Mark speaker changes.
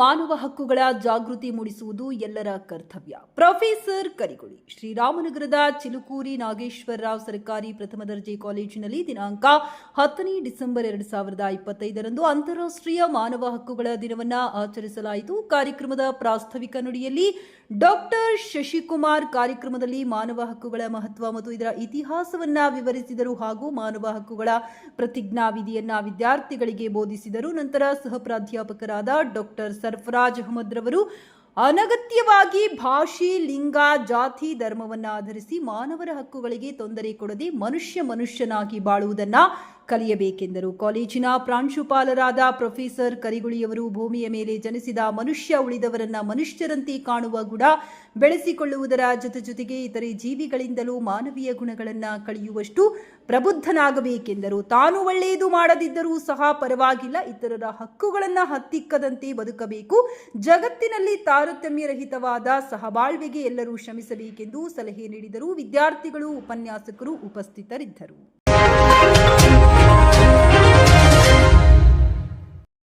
Speaker 1: ಮಾನವ ಹಕ್ಕುಗಳ ಜಾಗೃತಿ ಮೂಡಿಸುವುದು ಎಲ್ಲರ ಕರ್ತವ್ಯ. ಪ್ರೊಫೆಸರ್ ಕರಿಗುಳಿ, ಶ್ರೀರಾಮನಗರದ ಚಿಲುಕೂರಿ ನಾಗೇಶ್ವರ ರಾವ್ ಸರ್ಕಾರಿ ಪ್ರಥಮ ದರ್ಜೆ ಕಾಲೇಜಿನಲ್ಲಿ ದಿನಾಂಕ ಹತ್ತನೇ ಡಿಸೆಂಬರ್ ಎರಡು ಸಾವಿರದ ಇಪ್ಪತ್ತೈದರಂದು ಅಂತಾರಾಷ್ಟ್ರೀಯ ಮಾನವ ಹಕ್ಕುಗಳ ದಿನವನ್ನ ಆಚರಿಸಲಾಯಿತು. ಕಾರ್ಯಕ್ರಮದ ಪ್ರಾಸ್ತಾವಿಕ ನುಡಿಯಲ್ಲಿ ಡಾಕ್ಟರ್ ಶಶಿಕುಮಾರ್ ಕಾರ್ಯಕ್ರಮದಲ್ಲಿ ಮಾನವ ಹಕ್ಕುಗಳ ಮಹತ್ವ ಮತ್ತು ಇದರ ಇತಿಹಾಸವನ್ನ ವಿವರಿಸಿದರು ಹಾಗೂ ಮಾನವ ಹಕ್ಕುಗಳ ಪ್ರತಿಜ್ಞಾವಿಧಿಯನ್ನ ವಿದ್ಯಾರ್ಥಿಗಳಿಗೆ ಬೋಧಿಸಿದರು. ನಂತರ ಸಹ ಪ್ರಾಧ್ಯಾಪಕರಾದ ಡಾಕ್ಟರ್ ಸರ್ಫರಾಜ್ ಅಹಮದ್ ರವರು ಅನಗತ್ಯವಾಗಿ ಭಾಷೆ, ಲಿಂಗ, ಜಾತಿ ಧರ್ಮವನ್ನ ಆಧರಿಸಿ ಮಾನವರ ಹಕ್ಕುಗಳಿಗೆ ತೊಂದರೆ ಕೊಡದೆ ಮನುಷ್ಯ ಮನುಷ್ಯನಾಗಿ ಬಾಳುವುದನ್ನ ಕಲಿಯಬೇಕೆಂದರು. ಕಾಲೇಜಿನ ಪ್ರಾಂಶುಪಾಲರಾದ ಪ್ರೊಫೆಸರ್ ಕರಿಗುಳಿಯವರು ಭೂಮಿಯ ಮೇಲೆ ಜನಿಸಿದ ಮನುಷ್ಯ ಉಳಿದವರನ್ನ ಮನುಷ್ಯರಂತೆ ಕಾಣುವ ಗುಣ ಬೆಳೆಸಿಕೊಳ್ಳುವುದರ ಜೊತೆ ಜೊತೆಗೆ ಇತರೆ ಜೀವಿಗಳಿಂದಲೂ ಮಾನವೀಯ ಗುಣಗಳನ್ನ ಕಳೆಯುವಷ್ಟು ಪ್ರಬುದ್ಧನಾಗಬೇಕೆಂದರು. ತಾನು ಒಳ್ಳೆಯದು ಮಾಡದಿದ್ದರೂ ಸಹ ಪರವಾಗಿಲ್ಲ. ಇತರರ ಹಕ್ಕುಗಳನ್ನ ಹತ್ತಿಕ್ಕದಂತೆ ಬದುಕಬೇಕು. ಜಗತ್ತಿನಲ್ಲಿ ತಾರತಮ್ಯರಹಿತವಾದ ಸಹಬಾಳ್ವೆಗೆ ಎಲ್ಲರೂ ಶ್ರಮಿಸಬೇಕೆಂದು ಸಲಹೆ ನೀಡಿದರು. ವಿದ್ಯಾರ್ಥಿಗಳು, ಉಪನ್ಯಾಸಕರು ಉಪಸ್ಥಿತರಿದ್ದರು.